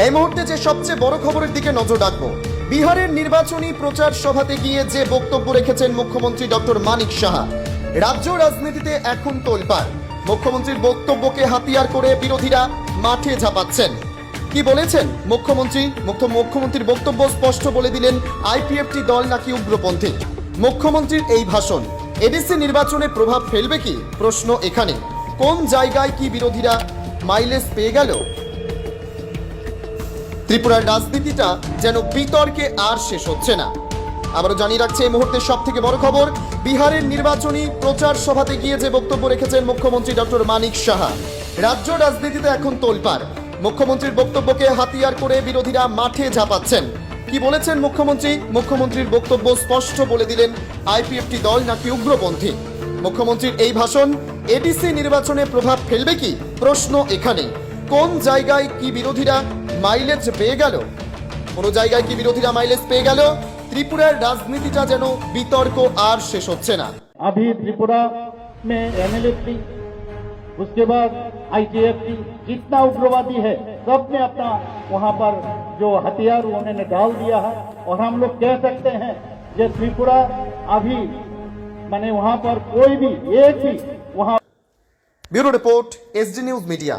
এই মুহূর্তে যে সবচেয়ে বড় খবরের দিকে নজর রাখব, বিহারের নির্বাচনী প্রচার সভাতে গিয়ে যে বক্তব্য রেখেছেন মুখ্যমন্ত্রী ডক্টর মানিক সাহা, রাজ্য রাজনীতিতে এখন তোলপাড়। মুখ্যমন্ত্রীর বক্তব্যকে হাতিয়ার করে বিরোধীরা মাঠে ঝাঁপাচ্ছেন। কি বলেছেন মুখ্যমন্ত্রী? মুখ্য- মুখ্যমন্ত্রীর বক্তব্য স্পষ্ট বলে দিলেন আইপিএফটি দল নাকি উগ্রপন্থী। মুখ্যমন্ত্রীর এই ভাষণ, এডিসি নির্বাচনে প্রভাব ফেলবে কি? প্রশ্ন এখানে। কোন জায়গায় কি বিরোধীরা মাইলেজ পেয়ে গেল? ত্রিপুরার রাজনীতিটা যেন বিতর্কে আর শেষ হচ্ছে না। আবারও জানিয়ে রাখছে, এই মুহূর্তে সব থেকে বড় খবর, বিহারের নির্বাচনী প্রচার সভাতে গিয়ে যে বক্তব্য রেখেছেন মুখ্যমন্ত্রী ডক্টর মানিক সাহা, রাজ্য রাজনীতিতে এখন তোলপাড়। মুখ্যমন্ত্রীর বক্তব্যকে হাতিয়ার করে বিরোধীরা মাঠে ঝাঁপাচ্ছেন। কি বলেছেন মুখ্যমন্ত্রী? মুখ্যমন্ত্রীর বক্তব্য স্পষ্ট বলে দিলেন, আইপিএফটি দল নাকি উগ্রপন্থী? মুখ্যমন্ত্রীর এই ভাষণ, এডিসি নির্বাচনে প্রভাব ফেলবে কি? প্রশ্ন এখানে কোন জায়গায় কি বিরোধীরা মাইলেজ পেয়ে গেল কোন জায়গায় কি বিরোধীরা মাইলেজ পেয়ে গেল ত্রিপুরার রাজনীতিটা যেন বিতর্ক আর শেষ হচ্ছে না अभी त्रिपुरा में एमएलए थी उसके बाद आईटीएफ थी जितना उग्रवादी है सबने अपना वहां पर जो हथियार उन्होंने डाल दिया है और हम लोग कह सकते हैं कि त्रिपुरा अभी माने वहां पर कोई भी एक भी वहां bureau report SD news media